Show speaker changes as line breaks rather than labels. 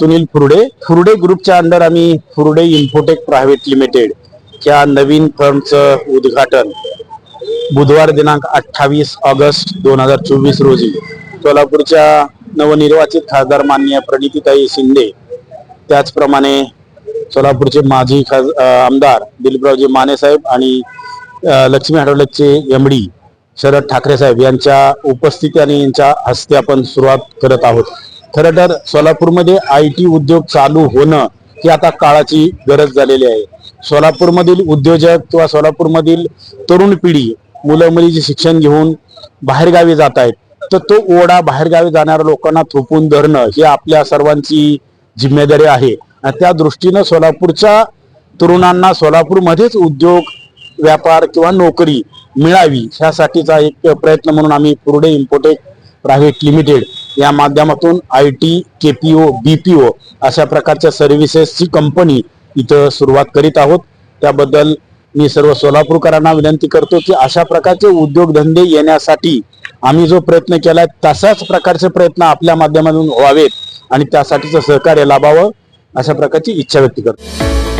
सुनील फुरडे. फुरडे ग्रुपच्या अंडर आम्ही Furde infotech private limited या नवीन फर्मचं उद्घाटन बुधवार दिनांक अठ्ठावीस ऑगस्ट दोन हजार चोवीस रोजी सोलापूरच्या नवनिर्वाचित खासदार माननीय प्रणितीताई शिंदे त्याचप्रमाणे सोलापूरचे माजी खास आमदार दिलीपरावजी मानेसाहेब आणि लक्ष्मी हडवलेचे एम डी शरद ठाकरे साहेब यांच्या उपस्थिती आणि यांच्या हस्ते आपण सुरुवात करत आहोत. खरं तर सोलापूरमध्ये आय टी उद्योग चालू होणं ही आता काळाची गरज झालेली आहे. सोलापूरमधील उद्योजक किंवा सोलापूरमधील तरुण पिढी मुलं मुलीचे शिक्षण घेऊन बाहेरगावी जात आहेत तर तो ओढा बाहेरगावी जाणाऱ्या लोकांना थोपून धरणं ही आपल्या सर्वांची जिम्मेदारी आहे. आणि त्या दृष्टीनं सोलापूरच्या तरुणांना सोलापूरमध्येच उद्योग व्यापार किंवा नोकरी मिळावी ह्यासाठीचा एक प्रयत्न म्हणून आम्ही पुरडे इम्पोटेक प्रायव्हेट लिमिटेड या माध्यमातून I T K P O B P O अशा प्रकारच्या सर्व्हिसेसची कंपनी इथं सुरुवात करीत आहोत. त्याबद्दल मी सर्व सोलापूरकरांना विनंती करतो की अशा प्रकारचे उद्योगधंदे येण्यासाठी आम्ही जो प्रयत्न केला तशाच प्रकारचे प्रयत्न आपल्या माध्यमातून व्हावेत आणि त्यासाठीचं सहकार्य लाभावं अशा प्रकारची इच्छा व्यक्त करतो.